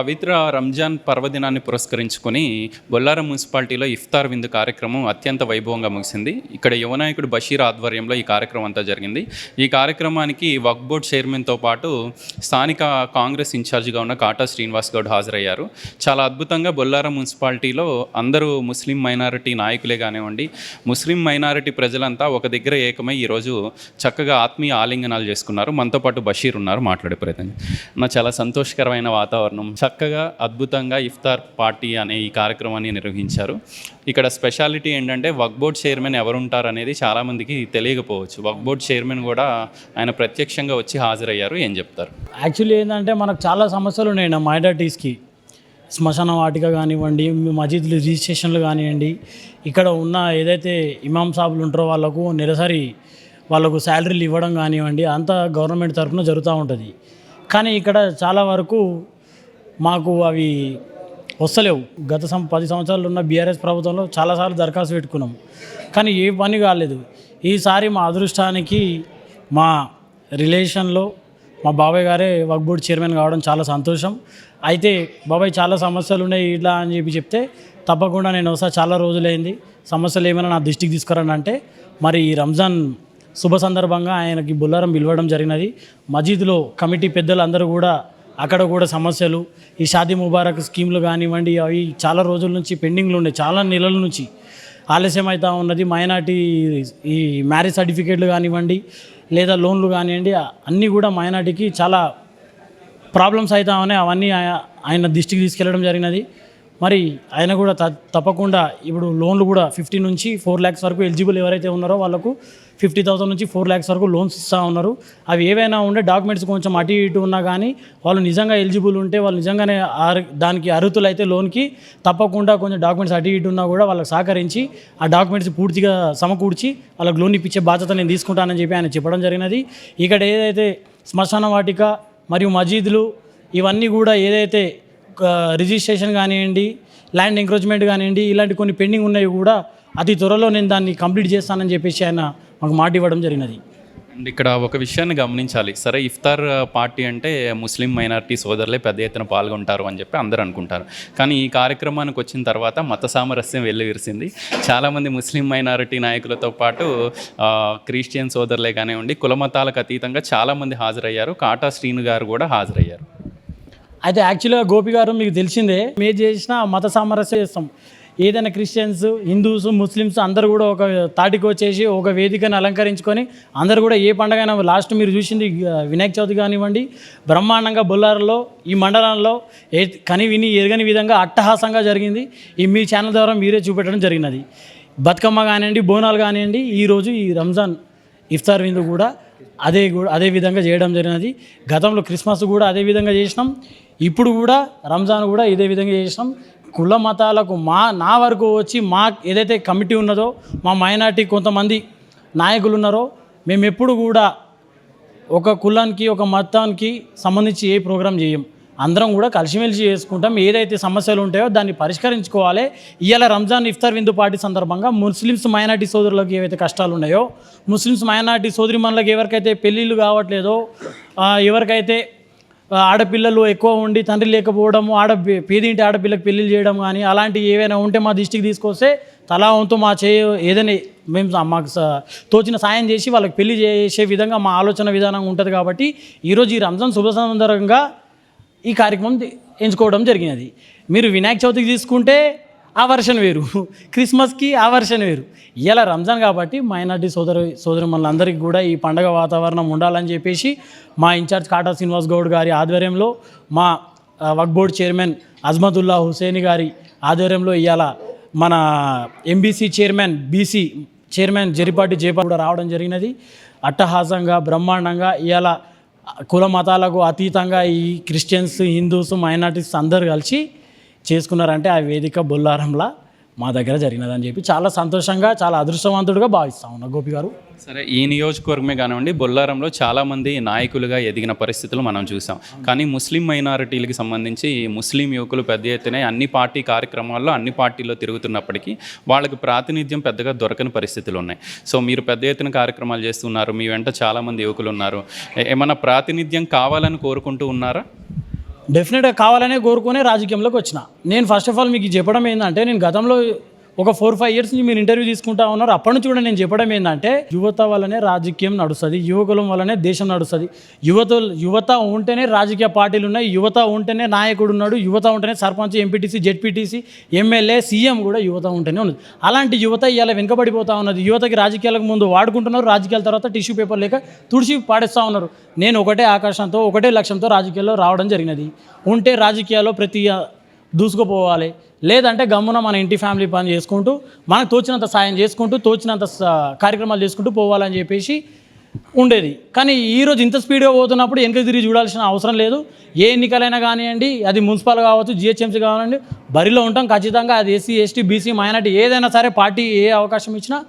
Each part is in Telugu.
పవిత్ర రంజాన్ పర్వదినాన్ని పురస్కరించుకొని బొల్లారం మున్సిపాలిటీలో ఇఫ్తార్ విందు కార్యక్రమం అత్యంత వైభవంగా ముగిసింది. ఇక్కడ యువనాయకుడు బషీర్ ఆధ్వర్యంలో ఈ కార్యక్రమం అంతా జరిగింది. ఈ కార్యక్రమానికి వక్ బోర్డ్ చైర్మన్తో పాటు స్థానిక కాంగ్రెస్ ఇన్ఛార్జిగా ఉన్న కాటా శ్రీనివాస్ గౌడ్ హాజరయ్యారు. చాలా అద్భుతంగా బొల్లారం మున్సిపాలిటీలో అందరూ ముస్లిం మైనారిటీ నాయకులే కానివ్వండి ముస్లిం మైనారిటీ ప్రజలంతా ఒక దగ్గర ఏకమై ఈరోజు చక్కగా ఆత్మీయ ఆలింగనాలు చేసుకున్నారు. మనతో పాటు బషీర్ ఉన్నారు. మాట్లాడే ప్రయత్నం నా చాలా సంతోషకరమైన వాతావరణం. చక్కగా అద్భుతంగా ఇఫ్తార్ పార్టీ అనే ఈ కార్యక్రమాన్ని నిర్వహించారు. ఇక్కడ స్పెషాలిటీ ఏంటంటే వక్ బోర్డ్ చైర్మన్ ఎవరుంటారు అనేది చాలామందికి తెలియకపోవచ్చు. వక్ బోర్డ్ చైర్మన్ కూడా ఆయన ప్రత్యక్షంగా వచ్చి హాజరయ్యారు. ఏం చెప్తారు? యాక్చువల్లీ ఏంటంటే మనకు చాలా సమస్యలు ఉన్నాయి నా మైనార్టీస్కి శ్మశాన వాటిక కానివ్వండి మసీదులు రిజిస్ట్రేషన్లు కానివ్వండి ఇక్కడ ఉన్న ఏదైతే ఇమాం సాబులు ఉంటారో వాళ్ళకు నెలసరి వాళ్ళకు శాలరీలు ఇవ్వడం కానివ్వండి అంతా గవర్నమెంట్ తరఫున జరుగుతూ ఉంటుంది. కానీ ఇక్కడ చాలా వరకు మాకు అవి వస్తలేవు. గత సం పది సంవత్సరాలు ఉన్న బీఆర్ఎస్ ప్రభుత్వంలో చాలాసార్లు దరఖాస్తు పెట్టుకున్నాం కానీ ఏ పని కాలేదు. ఈసారి మా అదృష్టానికి మా రిలేషన్లో మా బాబాయ్ గారే వక్ బోర్డ్ చైర్మన్ కావడం చాలా సంతోషం. అయితే బాబాయ్ చాలా సమస్యలు ఉన్నాయి ఇట్లా అని చెప్పి చెప్తే తప్పకుండా నేను ఒకసారి చాలా రోజులైంది. సమస్యలు ఏమైనా నా దృష్టికి తీసుకురండి అంటే మరి ఈ రంజాన్ శుభ సందర్భంగా ఆయనకి బుల్లారం పిలవడం జరిగినది. మజీద్లో కమిటీ పెద్దలు అందరూ కూడా అక్కడ కూడా సమస్యలు. ఈ షాదీ ముబారక్ స్కీమ్లు కానివ్వండి అవి చాలా రోజుల నుంచి పెండింగ్లు ఉన్నాయి చాలా నెలల నుంచి ఆలస్యం అవుతూ ఉన్నది. మైనార్టీ ఈ మ్యారేజ్ సర్టిఫికేట్లు కానివ్వండి లేదా లోన్లు కానివ్వండి అన్నీ కూడా మైనార్టీకి చాలా ప్రాబ్లమ్స్ అవుతా ఉన్నాయి. అవన్నీ ఆయన దృష్టికి తీసుకెళ్ళడం జరిగినది. మరి ఆయన కూడా త తప్పకుండా ఇప్పుడు లోన్లు కూడా ఫిఫ్టీ నుంచి ఫోర్ ల్యాక్స్ వరకు ఎలిజిబుల్ ఎవరైతే ఉన్నారో వాళ్ళకు ఫిఫ్టీ థౌసండ్ నుంచి ఫోర్ ల్యాక్స్ వరకు లోన్స్ ఇస్తూ ఉన్నారు. అవి ఏవైనా ఉండే డాక్యుమెంట్స్ కొంచెం అటు ఇటు ఉన్నా కానీ వాళ్ళు నిజంగా ఎలిజిబుల్ ఉంటే వాళ్ళు నిజంగానే దానికి అర్హుతులు అయితే లోన్కి తప్పకుండా కొంచెం డాక్యుమెంట్స్ అటు ఇటు ఉన్నా కూడా వాళ్ళకి సహకరించి ఆ డాక్యుమెంట్స్ పూర్తిగా సమకూర్చి వాళ్ళకి లోన్ ఇప్పించే బాధ్యత నేను తీసుకుంటానని చెప్పి ఆయన చెప్పడం జరిగినది. ఇక్కడ ఏదైతే శ్మశాన వాటిక మరియు మజీదులు ఇవన్నీ కూడా ఏదైతే రిజిస్ట్రేషన్ కానివ్వండి ల్యాండ్ ఎంక్రోచ్మెంట్ కానివ్వండి ఇలాంటి కొన్ని పెండింగ్ ఉన్నాయి కూడా అతి త్వరలో నేను దాన్ని కంప్లీట్ చేస్తానని చెప్పేసి ఆయన మాకు మాట ఇవ్వడం జరిగినది. అండ్ ఇక్కడ ఒక విషయాన్ని గమనించాలి. సరే ఇఫ్తార్ పార్టీ అంటే ముస్లిం మైనారిటీ సోదరులే పెద్ద ఎత్తున పాల్గొంటారు అని చెప్పి అందరూ అనుకుంటారు. కానీ ఈ కార్యక్రమానికి వచ్చిన తర్వాత మత సామరస్యం వెల్లివిరిసింది చాలామంది ముస్లిం మైనారిటీ నాయకులతో పాటు క్రిస్టియన్ సోదరులే కానివ్వండి కుల మతాలకు అతీతంగా చాలామంది హాజరయ్యారు. కాటా శ్రీను గారు కూడా హాజరయ్యారు. అయితే యాక్చువల్గా గోపి గారు మీకు తెలిసిందే మేము చేసిన మత సామరస్యం చేస్తాం. ఏదైనా క్రిస్టియన్స్ హిందూస్ ముస్లిమ్స్ అందరూ కూడా ఒక తాటికి వచ్చేసి ఒక వేదికను అలంకరించుకొని అందరూ కూడా ఏ పండగైనా లాస్ట్ మీరు చూసింది వినాయక చవితి కానివ్వండి బ్రహ్మాండంగా బొల్లారంలో ఈ మండలంలో ఏ కని విని ఎరగని విధంగా అట్టహాసంగా జరిగింది. ఈ మీ ఛానల్ ద్వారా మీరే చూపెట్టడం జరిగినది. బతుకమ్మ కానివ్వండి బోనాలు కానివ్వండి ఈరోజు ఈ రంజాన్ ఇఫ్తార్ విందు కూడా అదే కూడా అదే విధంగా చేయడం జరిగినది. గతంలో క్రిస్మస్ కూడా అదే విధంగా చేసినాం. ఇప్పుడు కూడా రంజాన్ కూడా ఇదే విధంగా చేసినాం. కుల మతాలకు మా నా వరకు వచ్చి మా ఏదైతే కమిటీ ఉన్నదో మా మైనార్టీ కొంతమంది నాయకులు ఉన్నారో మేము ఎప్పుడు కూడా ఒక కులానికి ఒక మతానికి సంబంధించి ఏ ప్రోగ్రాం చేయం. అందరం కూడా కలిసిమెలిసి చేసుకుంటాం. ఏదైతే సమస్యలు ఉంటాయో దాన్ని పరిష్కరించుకోవాలి. ఇవాళ రంజాన్ ఇఫ్తార్ విందు పార్టీ సందర్భంగా ముస్లిమ్స్ మైనార్టీ సోదరులకు ఏవైతే కష్టాలు ఉన్నాయో ముస్లిమ్స్ మైనార్టీ సోదరిమణులకు ఎవరికైతే పెళ్ళిళ్ళు కావట్లేదో ఎవరికైతే ఆడపిల్లలు ఎక్కువ ఉండి తండ్రి లేకపోవడము ఆడ పేదింటి ఆడపిల్లకి పెళ్ళిళ్ళు చేయడం కానీ అలాంటివి ఏవైనా ఉంటే మా దృష్టికి తీసుకొస్తే తలా వంతు మా చే ఏదైనా మేము మాకు స- తోచిన సాయం చేసి వాళ్ళకి పెళ్ళి చేసే విధంగా మా ఆలోచన విధానం ఉంటుంది కాబట్టి ఈరోజు ఈ రంజాన్ శుభ సందర్భంగా ఈ కార్యక్రమం ఎంచుకోవడం జరిగినది. మీరు వినాయక చవితికి తీసుకుంటే ఆ వర్షన్ వేరు. క్రిస్మస్కి ఆ వర్షన్ వేరు. ఇలా రంజాన్ కాబట్టి మైనార్టీ సోదరు సోదరు మనందరికీ కూడా ఈ పండగ వాతావరణం ఉండాలని చెప్పేసి మా ఇన్ఛార్జ్ కాటా శ్రీనివాస్ గౌడ్ గారి ఆధ్వర్యంలో మా వక్ బోర్డ్ చైర్మన్ అజ్మతుల్లా హుసేని గారి ఆధ్వర్యంలో ఇవాళ మన MBC chairman BC chairman Jaripati Jayapal కూడా రావడం జరిగినది. అట్టహాసంగా బ్రహ్మాండంగా ఇవాళ కుల మతాలకు అతీతంగా ఈ క్రిస్టియన్స్ హిందూస్ మైనార్టీస్ అందరు కలిసి చేసుకున్నారంటే ఆ వేదిక బొల్లారంలా మా దగ్గర జరిగినదని చెప్పి చాలా సంతోషంగా చాలా అదృష్టవంతుడుగా భావిస్తా ఉన్నా గోపి గారు. సరే ఈ నియోజకవర్గమే కానివ్వండి బొల్లారంలో చాలామంది నాయకులుగా ఎదిగిన పరిస్థితులు మనం చూసాం. కానీ ముస్లిం మైనారిటీలకు సంబంధించి ముస్లిం యువకులు పెద్ద ఎత్తున అన్ని పార్టీ కార్యక్రమాల్లో అన్ని పార్టీల్లో తిరుగుతున్నప్పటికీ వాళ్ళకి ప్రాతినిధ్యం పెద్దగా దొరకని పరిస్థితులు ఉన్నాయి. సో మీరు పెద్ద ఎత్తున కార్యక్రమాలు చేస్తున్నారు మీ వెంట చాలామంది యువకులు ఉన్నారు. ఏమైనా ప్రాతినిధ్యం కావాలని కోరుకుంటూ ఉన్నారా? డెఫినెట్గా కావాలనే కోరుకునే రాజకీయంలోకి వచ్చిన. నేను ఫస్ట్ ఆఫ్ ఆల్ మీకు చెప్పడం ఏంటంటే నేను గతంలో ఒక ఫోర్ ఫైవ్ ఇయర్స్ నుంచి మీరు ఇంటర్వ్యూ తీసుకుంటా ఉన్నారు. అప్పటి నుంచి కూడా నేను చెప్పడం ఏంటంటే యువత వల్లనే రాజకీయం నడుస్తుంది యువకులం వల్లనే దేశం నడుస్తుంది. యువత యువత ఉంటేనే రాజకీయ పార్టీలు ఉన్నాయి యువత ఉంటేనే నాయకుడు ఉన్నాడు యువత ఉంటేనే sarpanch MPTC ZPTC MLA CM కూడా యువత ఉంటేనే ఉన్నది. అలాంటి యువత ఇవాళ వెనుకబడిపోతా ఉన్నది. యువతకి రాజకీయాలకు ముందు వాడుకుంటున్నారు రాజకీయాల తర్వాత టిష్యూ పేపర్ లేక తుడిచి పాడేస్తూ ఉన్నారు. నేను ఒకటే ఆకాశంతో ఒకటే లక్ష్యంతో రాజకీయాల్లో రావడం జరిగినది. ఉంటే రాజకీయాల్లో ప్రతి దూసుకుపోవాలి. లేదంటే గమ్మున మన ఇంటి ఫ్యామిలీ పని చేసుకుంటూ మనకు తోచినంత సాయం చేసుకుంటూ తోచినంత స- కార్యక్రమాలు చేసుకుంటూ పోవాలని చెప్పేసి ఉండేది. కానీ ఈరోజు ఇంత స్పీడ్గా పోతున్నప్పుడు వెనక తిరిగి చూడాల్సిన అవసరం లేదు. ఏ ఎన్నికలైనా కానివ్వండి అది మున్సిపల్ కావచ్చు జిహెచ్ఎంసీ కావాలండి బరిలో ఉంటాం ఖచ్చితంగా. అది ఎస్సీ ఎస్టీ బీసీ మైనార్టీ ఏదైనా సరే పార్టీ ఏ అవకాశం ఇచ్చినా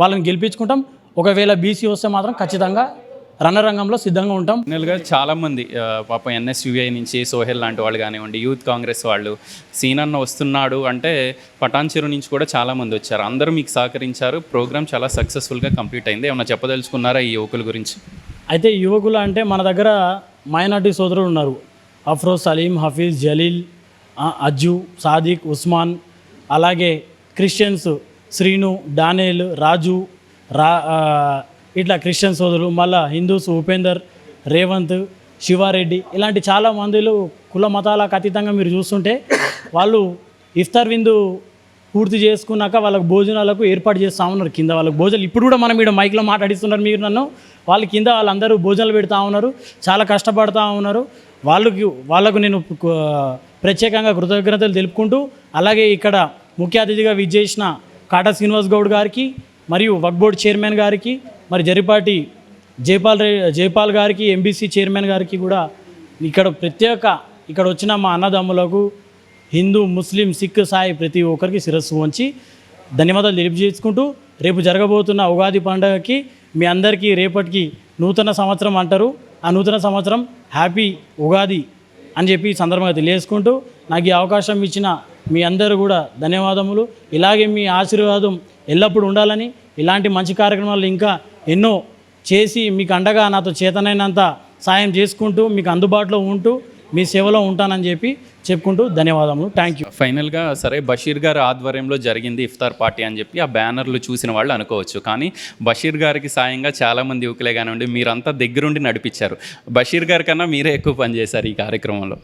వాళ్ళని గెలిపించుకుంటాం. ఒకవేళ బీసీ వస్తే మాత్రం ఖచ్చితంగా రణరంగంలో సిద్ధంగా ఉంటాం. ఫైనల్గా చాలామంది పాపం ఎన్ఎస్యుఐ నుంచి సోహెల్ లాంటి వాళ్ళు కానివ్వండి యూత్ కాంగ్రెస్ వాళ్ళు సీనన్న వస్తున్నాడు అంటే పటాన్చెరు నుంచి కూడా చాలామంది వచ్చారు. అందరూ మీకు సహకరించారు. ప్రోగ్రామ్ చాలా సక్సెస్ఫుల్గా కంప్లీట్ అయింది. ఏమన్నా చెప్పదలుచుకున్నారా ఈ యువకుల గురించి? అయితే యువకులు అంటే మన దగ్గర మైనార్టీ సోదరులు ఉన్నారు. అఫ్రోజ్ సలీం హఫీజ్ జలీల్ అజ్జు సాదిక్ ఉస్మాన్ అలాగే క్రిస్టియన్స్ శ్రీను డానేల్ రాజు రా ఇట్లా క్రిస్టియన్ సోదరులు మళ్ళా హిందూస్ ఉపేందర్ రేవంత్ శివారెడ్డి ఇలాంటి చాలా మందిలు కుల మతాలకు అతీతంగా మీరు చూస్తుంటే వాళ్ళు ఇఫ్తార్ విందు పూర్తి చేసుకున్నాక వాళ్ళకు భోజనాలకు ఏర్పాటు చేస్తూ ఉన్నారు కింద వాళ్ళకి భోజనాలు. ఇప్పుడు కూడా మనం ఇక్కడ మైక్లో మాట్లాడిస్తున్నారు మీరు నన్ను. వాళ్ళ కింద వాళ్ళందరూ భోజనాలు పెడతా ఉన్నారు చాలా కష్టపడుతూ ఉన్నారు. వాళ్ళకి వాళ్ళకు నేను ప్రత్యేకంగా కృతజ్ఞతలు తెలుపుకుంటూ అలాగే ఇక్కడ ముఖ్య అతిథిగా విచ్చేసిన కాటా శ్రీనివాస్ గౌడ్ గారికి మరియు వక్బోర్డ్ చైర్మన్ గారికి మరి జరిపాటి జైపాల్ రే జైపాల్ గారికి ఎంబీసీ చైర్మన్ గారికి కూడా ఇక్కడ ప్రత్యేక ఇక్కడ వచ్చిన మా అన్నదమ్ములకు హిందూ ముస్లిం సిక్ సాయి ప్రతి ఒక్కరికి శిరస్సు వంచి ధన్యవాదాలు తెలియజేసుకుంటూ రేపు జరగబోతున్న ఉగాది పండుగకి మీ అందరికీ రేపటికి నూతన సంవత్సరం అంటారు. ఆ నూతన సంవత్సరం హ్యాపీ ఉగాది అని చెప్పి సందర్భంగా తెలియజేసుకుంటూ నాకు ఈ అవకాశం ఇచ్చిన మీ అందరూ కూడా ధన్యవాదములు. ఇలాగే మీ ఆశీర్వాదం ఎల్లప్పుడూ ఉండాలని ఇలాంటి మంచి కార్యక్రమాలు ఇంకా ఎన్నో చేసి మీకు అండగా నాతో చేతనైనంత సాయం చేసుకుంటూ మీకు అందుబాటులో ఉంటూ మీ సేవలో ఉంటానని చెప్పి చెప్పుకుంటూ ధన్యవాదములు. థ్యాంక్ యూ ఫైనల్గా సరే బషీర్ గారి ఆధ్వర్యంలో జరిగింది ఇఫ్తార్ పార్టీ అని చెప్పి ఆ బ్యానర్లు చూసిన వాళ్ళు అనుకోవచ్చు. కానీ బషీర్ గారికి సాయంగా చాలామంది యువకులే కానివ్వండి మీరంతా దగ్గరుండి నడిపించారు. బషీర్ గారి కన్నా మీరే ఎక్కువ పనిచేశారు ఈ కార్యక్రమంలో.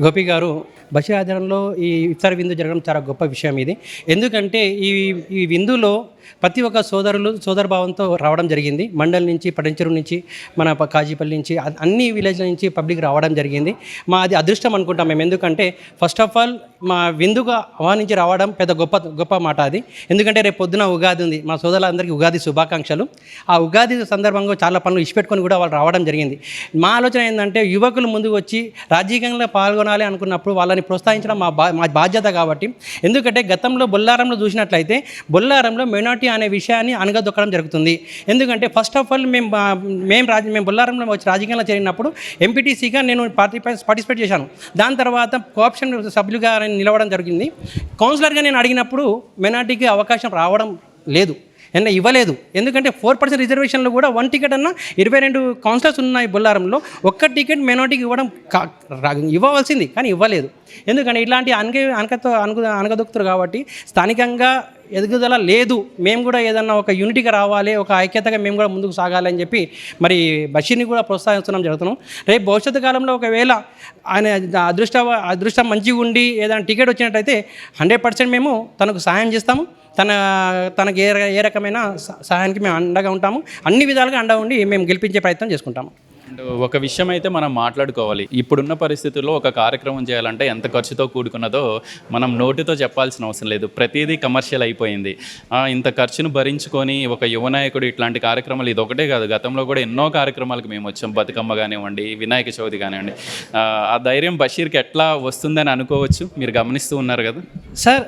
గోపి గారు బషీర్ ఆధ్వర్యంలో ఈ ఇఫ్తార్ విందు జరగడం చాలా గొప్ప విషయం ఇది. ఎందుకంటే ఈ ఈ విందులో ప్రతి ఒక్క సోదరులు సోదరభావంతో రావడం జరిగింది. మండల్ నుంచి పటంచెరు నుంచి మన కాజీపల్లి నుంచి అన్ని విలేజ్ల నుంచి పబ్లిక్ రావడం జరిగింది. మా అది అదృష్టం అనుకుంటాం మేము. ఎందుకంటే ఫస్ట్ ఆఫ్ ఆల్ మా విందుగా ఆహ్వానించి రావడం పెద్ద గొప్ప గొప్ప మాట అది. ఎందుకంటే రేపు పొద్దున ఉగాది ఉంది. మా సోదరులందరికీ ఉగాది శుభాకాంక్షలు. ఆ ఉగాది సందర్భంగా చాలా పనులు ఇచ్చిపెట్టుకొని కూడా వాళ్ళు రావడం జరిగింది. మా ఆలోచన ఏంటంటే యువకులు ముందుకు వచ్చి రాజకీయంలో పాల్గొనాలి అనుకున్నప్పుడు వాళ్ళని ప్రోత్సహించడం మా బా మా బాధ్యత కాబట్టి. ఎందుకంటే గతంలో బొల్లారంలో చూసినట్లయితే బొల్లారంలో మైనార్టీ అనే విషయాన్ని అనగదొక్కడం జరుగుతుంది. ఎందుకంటే ఫస్ట్ ఆఫ్ ఆల్ మేము మేము రాజ మేము బొల్లారంలో వచ్చి రాజకీయంలో చేరినప్పుడు ఎంపీటీసీగా నేను పార్టీ పార్టిసిపేట్ చేశాను. దాని తర్వాత కోఆప్షన్ సభ్యులుగా నిలవడం జరిగింది. కౌన్సిలర్గా నేను అడిగినప్పుడు మైనార్టీకి అవకాశం రావడం లేదు. ఎన్న ఇవ్వలేదు. ఎందుకంటే ఫోర్ పర్సెంట్ రిజర్వేషన్లో కూడా వన్ టికెట్ అన్న ఇరవై రెండు కౌన్సిలర్స్ ఉన్నాయి బొల్లారంలో. ఒక్క టికెట్ మైనార్టీకి ఇవ్వడం ఇవ్వవలసింది కానీ ఇవ్వలేదు. ఎందుకంటే ఇలాంటి అనగ అనకతో అనగ అనగదొక్కుతారు కాబట్టి స్థానికంగా ఎదుగుదల లేదు. మేము కూడా ఏదన్నా ఒక యూనిటీగా రావాలి ఒక ఐక్యతగా మేము కూడా ముందుకు సాగాలి అని చెప్పి మరి బషీర్ని కూడా ప్రోత్సహిస్తున్నాం జరుగుతున్నాం. రేపు భవిష్యత్తు కాలంలో ఒకవేళ ఆయన అదృష్ట అదృష్టం మంచిగా ఉండి ఏదైనా టికెట్ వచ్చినట్టయితే హండ్రెడ్ పర్సెంట్ మేము తనకు సహాయం చేస్తాము. తన తనకి ఏ ఏ రకమైన స- సహాయానికి మేము అండగా ఉంటాము. అన్ని విధాలుగా అండగా ఉండి మేము గెలిపించే ప్రయత్నం చేసుకుంటాము. అండ్ ఒక విషయం అయితే మనం మాట్లాడుకోవాలి. ఇప్పుడున్న పరిస్థితుల్లో ఒక కార్యక్రమం చేయాలంటే ఎంత ఖర్చుతో కూడుకున్నదో మనం నోటితో చెప్పాల్సిన అవసరం లేదు. ప్రతిదీ కమర్షియల్ అయిపోయింది. ఇంత ఖర్చును భరించుకొని ఒక యువ నాయకుడు ఇట్లాంటి కార్యక్రమాలు ఇది ఒకటే కాదు. గతంలో కూడా ఎన్నో కార్యక్రమాలకు మేము వచ్చాం. బతుకమ్మ కానివ్వండి వినాయక చవితి కానివ్వండి. ఆ, ధైర్యం బషీర్కి ఎట్లా వస్తుందని అనుకోవచ్చు? మీరు గమనిస్తూ ఉన్నారు కదా? సార్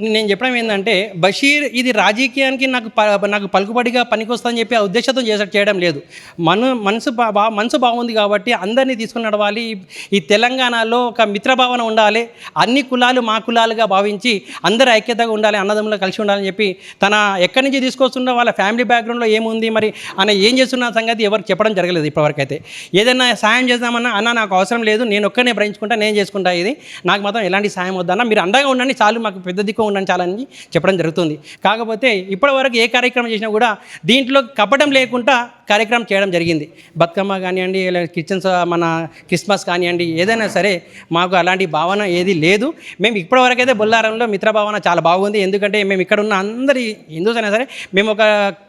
నేను చెప్పడం ఏంటంటే బషీర్ ఇది రాజకీయానికి నాకు ప- నాకు పలుకుబడిగా పనికొస్తుందని చెప్పి ఆ ఉద్దేశంతో చేస చేయడం లేదు. మన మనసు బా మనసు బాగుంది కాబట్టి అందరినీ తీసుకుని నడవాలి. ఈ తెలంగాణలో ఒక మిత్రభావన ఉండాలి. అన్ని కులాలు మా కులాలుగా భావించి అందరూ ఐక్యతగా ఉండాలి అన్నదమ్ములు కలిసి ఉండాలని చెప్పి తన ఎక్కడి నుంచి తీసుకొస్తున్న వాళ్ళ ఫ్యామిలీ బ్యాక్గ్రౌండ్లో ఏముంది మరి ఆయన ఏం చేస్తున్న సంగతి ఎవరికి చెప్పడం జరగలేదు ఇప్పటివరకు అయితే ఏదైనా సాయం చేద్దామన్నా అన్న నాకు అవసరం లేదు. నేను ఒక్కనే భరించుకుంటా నేను చేసుకుంటా ఇది. నాకు మాత్రం ఎలాంటి సాయం వద్దన్నా. మీరు అండగా ఉండండి. చాలు మాకు పెద్ద దిక్కు ఉండండి చెప్పడం జరుగుతుంది. కాకపోతే ఇప్పటివరకు ఏ కార్యక్రమం చేసినా కూడా దీంట్లో కపటం లేకుండా కార్యక్రమం చేయడం జరిగింది. బతుకమ్మ కానివ్వండి ఇలా కిచెన్స్ మన క్రిస్మస్ కానివ్వండి ఏదైనా సరే మాకు అలాంటి భావన ఏది లేదు. మేము ఇప్పటివరకు అయితే బొల్లారంలో మిత్ర భావన చాలా బాగుంది. ఎందుకంటే మేము ఇక్కడ ఉన్న అందరి హిందూస్ అయినా సరే మేము ఒక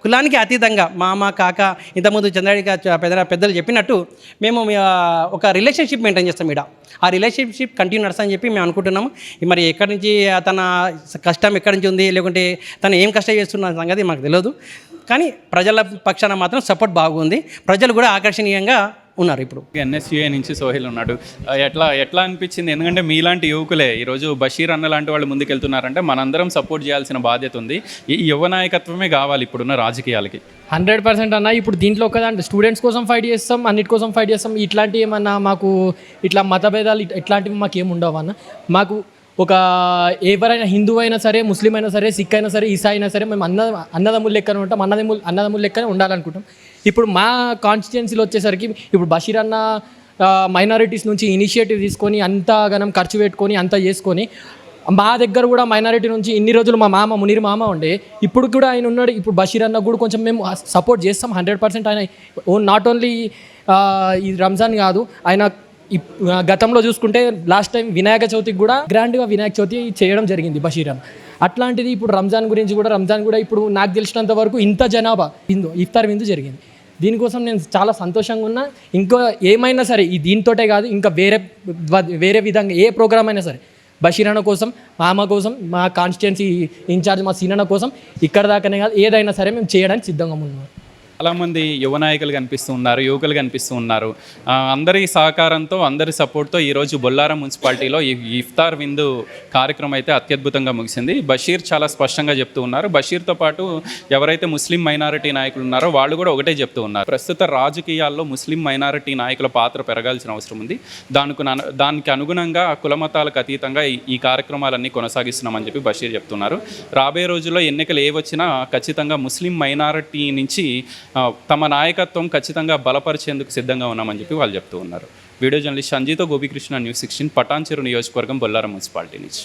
కులానికి అతీతంగా మామ కాక ఇంతకుముందు చంద్రడిగా పెద్ద పెద్దలు చెప్పినట్టు మేము ఒక రిలేషన్షిప్ మెయింటైన్ చేస్తాం ఇక్కడ. ఆ రిలేషన్షిప్ కంటిన్యూ అని చెప్పి మేము అనుకుంటున్నాము. మరి ఎక్కడి నుంచి తన కష్టం ఎక్కడి నుంచి ఉంది? లేకుంటే తను ఏం కష్టం చేస్తున్న సంగతి మాకు తెలియదు కానీ ప్రజల పక్షాన మాత్రం సపోర్ట్ బాగుంది. ప్రజలు కూడా ఆకర్షణీయంగా ఉన్నారు ఇప్పుడు. ఎన్ఎస్యుఏ నుంచి సోహిల్ ఉన్నాడు. ఎట్లా ఎట్లా అనిపించింది? ఎందుకంటే మీలాంటి యువకులే ఈరోజు బషీర్ అన్న లాంటి వాళ్ళు ముందుకెళ్తున్నారంటే మనందరం సపోర్ట్ చేయాల్సిన బాధ్యత ఉంది. ఈ యువ నాయకత్వమే కావాలి ఇప్పుడున్న రాజకీయాలకి. హండ్రెడ్ పర్సెంట్ అన్న ఇప్పుడు దీంట్లో ఒకదాంట్లో స్టూడెంట్స్ కోసం ఫైట్ చేస్తాం అన్నిటి కోసం ఫైట్ చేస్తాం. ఇట్లాంటి ఏమన్నా మాకు ఇట్లా మతభేదాలు ఇట్- ఇట్లాంటివి మాకు ఏమి ఉండవు అన్న? మాకు ఒక ఎవరైనా హిందూ అయినా సరే ముస్లిం అయినా సరే సిక్ అయినా సరే ఈసా అయినా సరే మేము అన్న అన్నదమ్ములు లెక్కనే ఉంటాం. అన్నదమ్ములు అన్నదమ్ములు లెక్కనే ఉండాలనుకుంటాం. ఇప్పుడు మా కాన్స్టిట్యున్సీలో వచ్చేసరికి ఇప్పుడు బషీర్ అన్న మైనారిటీస్ నుంచి ఇనిషియేటివ్ తీసుకొని అంత గనం ఖర్చు పెట్టుకొని అంతా చేసుకొని మా దగ్గర కూడా మైనారిటీ నుంచి ఇన్ని రోజులు మా మామ మునీర్ మామ ఉండే. ఇప్పుడు కూడా ఆయన ఉన్నాడు. ఇప్పుడు బషీర్ అన్న కూడా కొంచెం మేము సపోర్ట్ చేస్తాం. హండ్రెడ్ పర్సెంట్ ఆయన నాట్ ఓన్లీ ఈ రంజాన్ కాదు ఆయన గతంలో చూసుకుంటే లాస్ట్ టైం వినాయక చవితికి కూడా గ్రాండ్గా వినాయక చవితి చేయడం జరిగింది బషీర్. అట్లాంటిది ఇప్పుడు రంజాన్ గురించి కూడా రంజాన్ కూడా ఇప్పుడు నాకు తెలిసినంత వరకు ఇంత జనాభా విందు ఇఫ్తార్ విందు జరిగింది. దీనికోసం నేను చాలా సంతోషంగా ఉన్నా. ఇంకో ఏమైనా సరే ఈ దీంతోటే కాదు ఇంకా వేరే వేరే విధంగా ఏ ప్రోగ్రామ్ అయినా సరే బషీరణ కోసం మామ కోసం మా కాన్స్టిట్యున్సీ ఇన్ఛార్జ్ మా సీనన్న కోసం ఇక్కడ దాకానే కాదు ఏదైనా సరే మేము చేయడానికి సిద్ధంగా ఉన్నాం. చాలామంది యువ నాయకులు కనిపిస్తూ ఉన్నారు యువకులు కనిపిస్తూ ఉన్నారు. అందరి సహకారంతో అందరి సపోర్ట్తో ఈరోజు బొల్లారం మున్సిపాలిటీలో ఈ ఇఫ్తార్ విందు కార్యక్రమం అయితే అత్యద్భుతంగా ముగిసింది. బషీర్ చాలా స్పష్టంగా చెప్తూ ఉన్నారు. బషీర్తో పాటు ఎవరైతే ముస్లిం మైనారిటీ నాయకులు ఉన్నారో వాళ్ళు కూడా ఒకటే చెప్తూ ఉన్నారు. ప్రస్తుత రాజకీయాల్లో ముస్లిం మైనారిటీ నాయకుల పాత్ర పెరగాల్సిన అవసరం ఉంది. దానికి దానికి అనుగుణంగా కులమతాలకు అతీతంగా ఈ- కార్యక్రమాలన్నీ కొనసాగిస్తున్నామని చెప్పి బషీర్ చెప్తున్నారు. రాబోయే రోజుల్లో ఎన్నికలు ఏ వచ్చినా ఖచ్చితంగా ముస్లిం మైనారిటీ నుంచి తమ నాయకత్వం ఖచ్చితంగా బలపరిచేందుకు సిద్ధంగా ఉన్నామని చెప్పి వాళ్ళు చెప్తూ ఉన్నారు. వీడియో జర్నలిస్ట్ సంజీతో గోపికృష్ణ న్యూస్ సిక్స్టీన్ పటాన్చెరు నియోజకవర్గం బొల్లారం మున్సిపాలిటీ నుంచి.